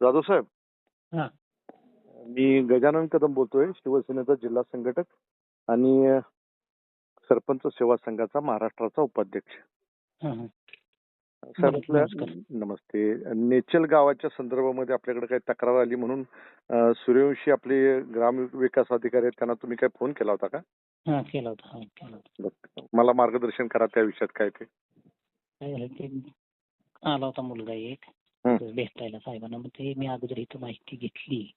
जाधव साहेब हा. मी गजानन कदम बोलतोय शिवसेनेचा जिल्हा संघटक आणि सरपंच सेवा संघाचा महाराष्ट्राचा उपाध्यक्ष हा, हा. साहेब बोला, आपल्या नमस्कार. नमस्ते नेचल गावाच्या संदर्भामध्ये आपल्याकडे काही तक्रार आली म्हणून अ, सूर्यवंशी आपले ग्राम विकास अधिकारी आहेत त्यांना तुम्ही काय फोन केला होता का हा केला होता हा केला होता बरं. मला मार्गदर्शन करा त्या विषयात काय ते काय झालं ते आला होता मुलगा एक भेटायला साहेबांना. मग ते मी अगोदर इथं माहिती घेतली.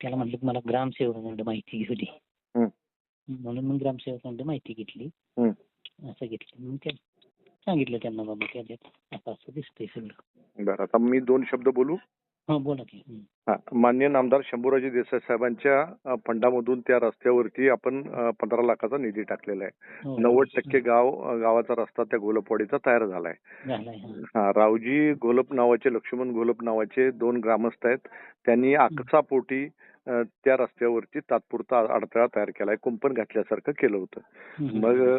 त्याला म्हटलं की मला ग्रामसेवकांकडे माहिती घेऊ दे. हं. म्हणून मग ग्रामसेवकांकडे माहिती घेतली. असं घेतली. मग ते सांगितलं त्यांना बाबा त्याच्यात असं असं दिसतंय सगळं. बरं आता मी दोन शब्द बोलू? बोला की. हं. हा मान्य नामदार शंभूराजे देसाई साहेबांच्या फंडामधून त्या रस्त्यावरती आपण अ, पंधरा लाखाचा निधी टाकलेला आहे. हो, नव्वद टक्के गाव अ, गावाचा रस्ता त्या घोलपवाडीचा तयार झालाय. झालाय हा. हा रावजी घोलप नावाचे लक्ष्मण घोलप नावाचे दोन ग्रामस्थ आहेत. त्यांनी आकसापोटी अ, त्या रस्त्यावरती तात्पुरता अडथळा तयार केलाय कुंपण घातल्यासारखं केलं होतं. हं. मग अ,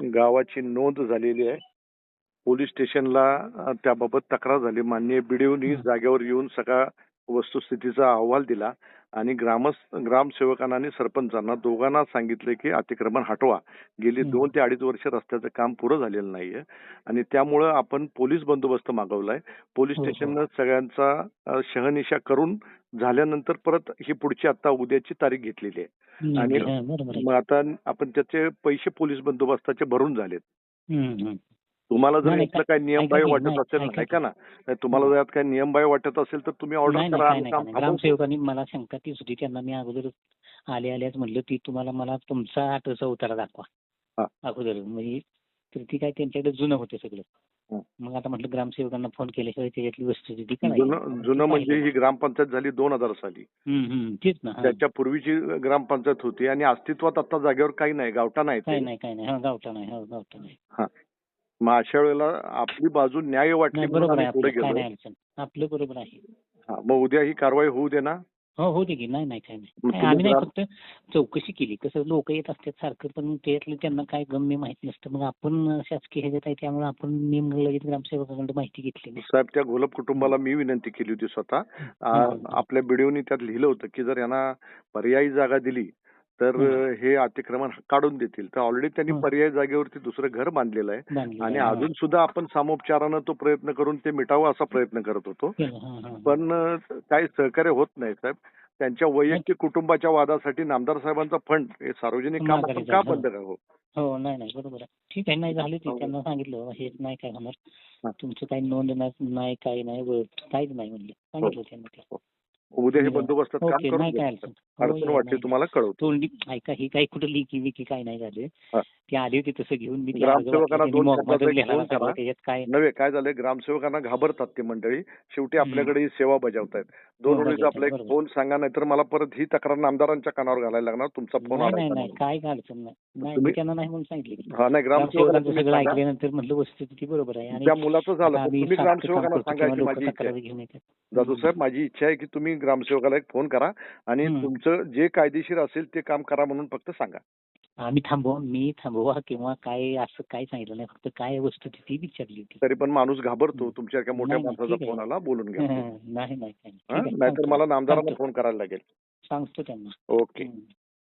गावाची नोंद झालेली आहे. पोलीस स्टेशनला त्याबाबत तक्रार झाली माननीय बीडीओनी. जागेवर येऊन सगळा वस्तुस्थितीचा अहवाल दिला आणि ग्रामस ग्रामसेवकांना आणि सरपंचांना दोघांना सांगितले की अतिक्रमण हटवा गेली. दोन ते अडीच वर्ष रस्त्याचं काम पुरं झालेलं नाहीये आणि त्यामुळं आपण पोलीस बंदोबस्त मागवलाय पोलीस हो, हो. स्टेशननं सगळ्यांचा शहनिशा करून झाल्यानंतर परत ही पुढची आता उद्याची तारीख घेतलेली आहे आणि मग आता आपण त्याचे पैसे पोलीस बंदोबस्ताचे भरून झालेत. तुम्हाला जर यातलं काही नियम की, वाटत असेल ऐका ऐका ना नाही, तुम्हाला जर काही नियम बाह्य वाटत असेल तर तुम्ही ऑर्डर करा. ग्रामसेवकांनी मला शंका तीच होती त्यांना मी अगोदर आले आल्याच म्हटलं ती तुम्हाला मला तुमचा आठवचा उतारा दाखवा. अगोदर म्हणजे तर ती काय त्यांच्याकडे जुनं होते सगळं. मग आता म्हटलं ग्रामसेवकांना फोन केल्याशिवाय त्याच्यातली वस्तुस्थिती जुनं म्हणजे ही ग्रामपंचायत झाली दोन हजार साली तेच ना. त्याच्या पूर्वीची ग्रामपंचायत होती आणि अस्तित्वात आता जागेवर काही नाही गावठा नाही काय ते. नाही काय नाही गावठा नाही गावठा नाही. मग अशा वेळेला आपली बाजू न्याय वाटली बरोबर आहे पुढे आपलं काय गेलो. नाही अडचण. आपलं बरोबर आहे. हा, मग उद्या ही कारवाई होऊ दे ना? हो हो दे की. नाही नाही काय नाही. मग काय तुम्ही आम्ही नाही फक्त चौकशी केली. कसं लोक येत असतात सारखं पण त्यातलं त्यांना काय गम्य माहीत नसतं. मग आपण शासकीय ह्याच्यात आहे त्यामुळे आपण नेम लगेच ग्रामसेवकाकडे माहिती घेतलेली साहेब त्या घोलप कुटुंबाला मी विनंती केली होती स्वतः. आ. आपल्या बिडिओनी त्यात लिहिलं होतं की जर यांना पर्यायी जागा दिली तर हं. हे अतिक्रमण काढून देतील तर ऑलरेडी त्यांनी हं. पर्यायी जागेवरती दुसरं घर बांधलेलं आहे आणि. अजून सुद्धा आपण सामोपचारानं तो प्रयत्न करून ते मिटावं असा प्रयत्न करत होतो. हं, हं, हं. पण काही सहकार्य होत नाही साहेब त्यांच्या वैयक्तिक कुटुंबाच्या वादासाठी नामदार साहेबांचा फंड हे सार्वजनिक काम आपण का बंद करावं हो नाही नाही बरोबर आहे ठीक आहे नाही झाले ते हो. त्यांना सांगितलं हेच नाही काय हा. होणार तुमचं काही नोंद नाही काही नाही काहीच नाही म्हणले सांगितलं त्यांना उद्या हे बरं. बंदोबस्तात काम ओके करून नाही काय घ्या. अडचण हो, अडचण या, वाटली नाही. तुम्हाला कळवतो तोंडी ऐका ही काही कुठं लिकी विकी काय नाही झाले हा. ते आली होती तसं घेऊन मी ते ग्रामसेवकांना दोन त्यांनी शब्दाचा मोबाईल एक लिहिला फोन सगळं, करा. त्याच्यात काय नव्हे काय झालंय ग्रामसेवकांना घाबरतात ती मंडळी शेवटी आपल्याकडे ही सेवा बजावतायत दोन हो, वेळेस आपला एक बरोबर. फोन सांगा नाहीतर मला परत ही तक्रार आमदारांच्या कानावर घालायला लागणार तुमचा फोन नाही आला नाही. काय अडचण नाही नाही तुम्ही- मी त्यांना नाही म्हणून सांगितले की हा नाही ग्रामसेवकांना ग्रामसेवकांचं तुम्ही सगळं सांगा. ऐकल्यानंतर म्हटलं वस्तुस्थिती बरोबर आहे आणि त्या मुलाचं झालं आता पण आम्ही तुम्ही सारखं काम ग्रामसेवकांना करतो सांगायची किंवा माझी लोकं इच्छा आहे तक्रारी घेऊन येतात दादू साहेब माझी इच्छा आहे की तुम्ही ग्रामसेवकाला एक फोन करा आणि हम्म. तुमचं जे कायदेशीर असेल ते काम करा म्हणून फक्त सांगा आम्ही थांबवा मी थांबवा किंवा काय असं काय सांगितलं नाही फक्त काय वस्तुस्थिती विचारली होती तरी पण माणूस घाबरतो हम्म. तुमच्या मोठ्या नाही, नाही, माणसाचा ठीक आहे. फोन आला बोलून घ्या नाही नाही काय नाही. हा? ठीक आहे, नाहीतर सांगतो. मला नामदारांना सांगतो. फोन करायला लागेल सांगतो त्यांना ओके हम्म.